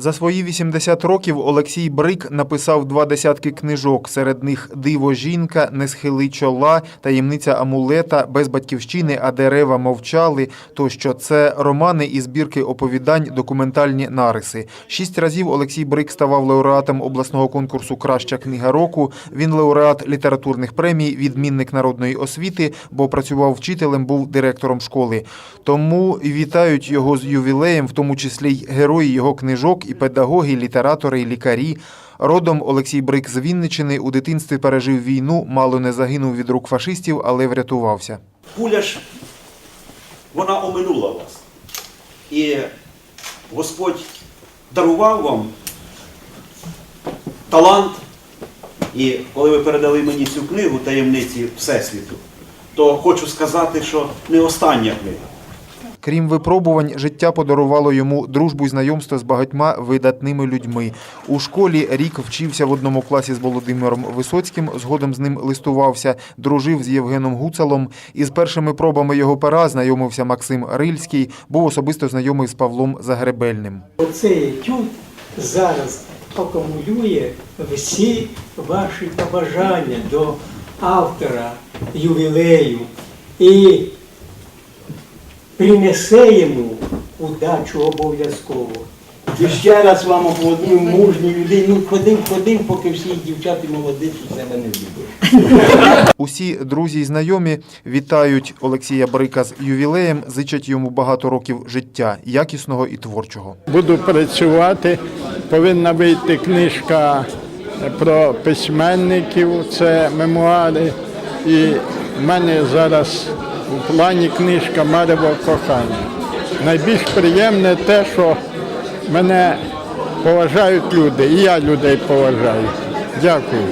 За свої 80 років Олексій Брик написав два десятки книжок. Серед них Диво жінка, Не схили чола, таємниця амулета, без батьківщини, а дерева мовчали. Тощо це романи і збірки оповідань, документальні нариси. Шість разів Олексій Брик ставав лауреатом обласного конкурсу Краща книга року. Він лауреат літературних премій, відмінник народної освіти, бо працював вчителем, був директором школи. Тому вітають його з ювілеєм, в тому числі й герої його книжок, і педагоги, і літератори, і лікарі. Родом Олексій Брик з Вінничини у дитинстві пережив війну, мало не загинув від рук фашистів, але врятувався. Куля ж, вона оминула вас. І Господь дарував вам талант. І коли ви передали мені цю книгу таємниці Всесвіту, то хочу сказати, що не остання книга. Крім випробувань, життя подарувало йому дружбу і знайомство з багатьма видатними людьми. У школі рік вчився в одному класі з Володимиром Висоцьким, згодом з ним листувався, дружив з Євгеном Гуцалом. Із першими пробами його пера знайомився Максим Рильський, був особисто знайомий з Павлом Загребельним. Оцей етюд зараз акумулює всі ваші побажання до автора ювілею і принесе йому удачу обов'язково. І ще раз вам аплодую мужній людині. Ну, ходив, ходив, поки всі дівчата молоді у себе не влюбили. Усі друзі й знайомі вітають Олексія Брика з ювілеєм, зичать йому багато років життя, якісного і творчого. буду працювати. Повинна вийти книжка про письменників, це мемуари. І в мене зараз у плані книжка Марево кохання. Найбільш приємне те, що мене поважають люди, і я людей поважаю. Дякую.